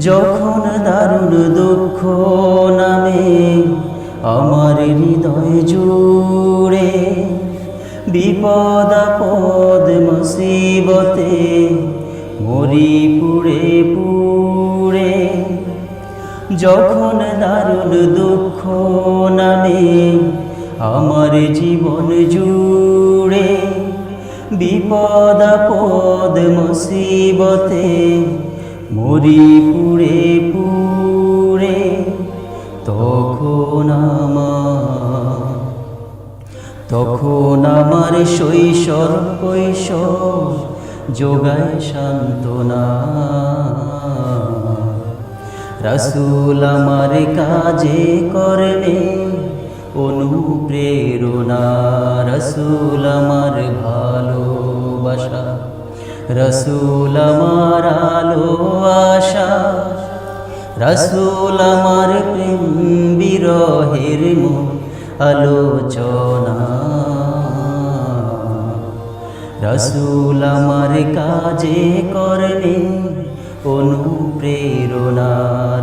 যখন দারুণ দুঃখ নামে, আমার হৃদয় জুড়ে বিপদ আপদ মুসিবতে মরি পুড়ে পুড়ে, যখন দারুণ দুঃখ নামে, আমার জীবন জুড়ে বিপদ আপদ মুসিবতে মরি পুড়ে পুড়ে তখন আমার তখন আমার শৈশব কৈশোর যোগায় সান্ত্বনা। রসুল আমার কাজে করবে অনুপ্রেরণা। রসুল আমার ভালোবাসা রসুল আমার আলো, আশা। রসুল আমার প্রেম মু আলোচনা। রসুল আমার কাজে করবে অনুপ্রেরণা।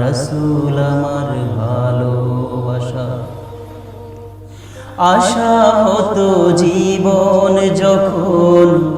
রসুল আমার ভালোবাসা। আশা হতো জীবন যখন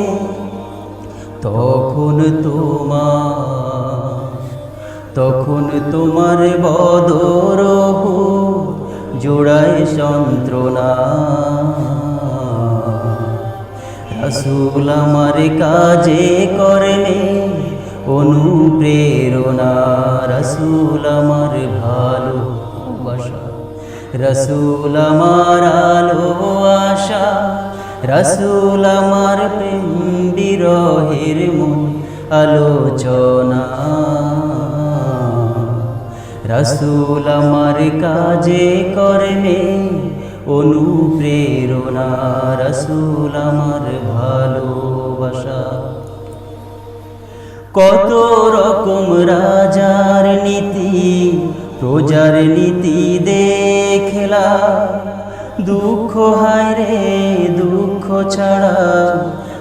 তখন তোমার তখন তোমার বদরহ জোড়ায় যন্ত্রণা। রসুল আমার কাজে করলে অনুপ্রেরণা। রসুল আমার ভালোবাসা। রসুল আমার আলো আশা রসুল আমার প্রেম বিরহের আলোচনা। রসুল আমার কাজে করলে অনুপ্রেরণা। রসুল আমার ভালোবাসা। কত রকম রাজার নীতি, প্রজার নীতি দেখলা দুঃখ হায় রে, দুঃখ ছাড়া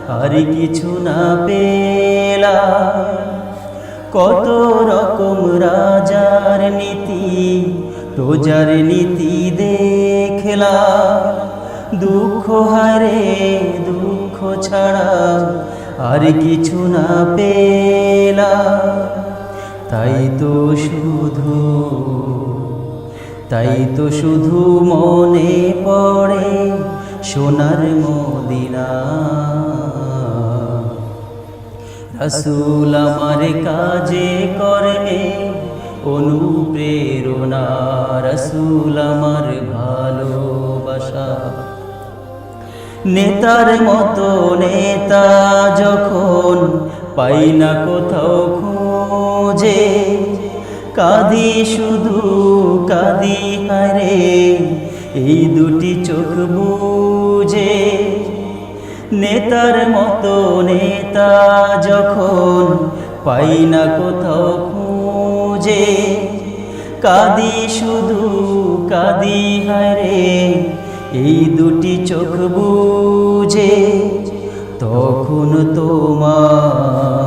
আর কিছু না পেলা কত রকম রাজার নীতি, প্রজার নীতি দেখলা দুঃখ হারে দুঃখ ছাড়া আর কিছু না পেলা তাই তো শুধু, তাই তো শুধু মনে পড়ে সোনার মদিনা। রসুল আমার কাজে করবে অনুপ্রেরণা। রসুল আমার ভালোবাসা। নেতার মতো নেতা যখন পাই না কোথাও খোঁজে, কাঁদি শুধু, কাঁদি হারে এই দুটি চোখ নেতার মতো নেতা যখন পাই না কোথাও খুঁজে, কাদি শুধু, কাদি হারে এই দুটি চোখ বুঝে, তখন তোমার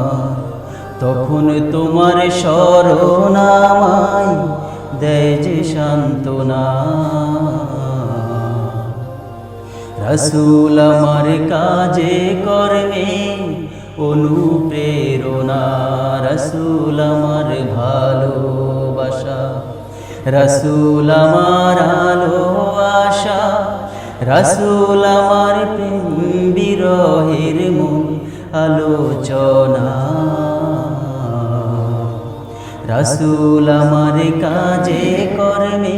তখন তোমার স্মরণামায় দেয় যে সান্ত্বনা। রসুল আমার কাজে করবে অনুপ্রেরণা, রসুল আমার ভালোবাসা, রসুল আমার আলো আশা, রসুল আমার বিরহের আলোচনা। রসুল আমার কাজে কর্মে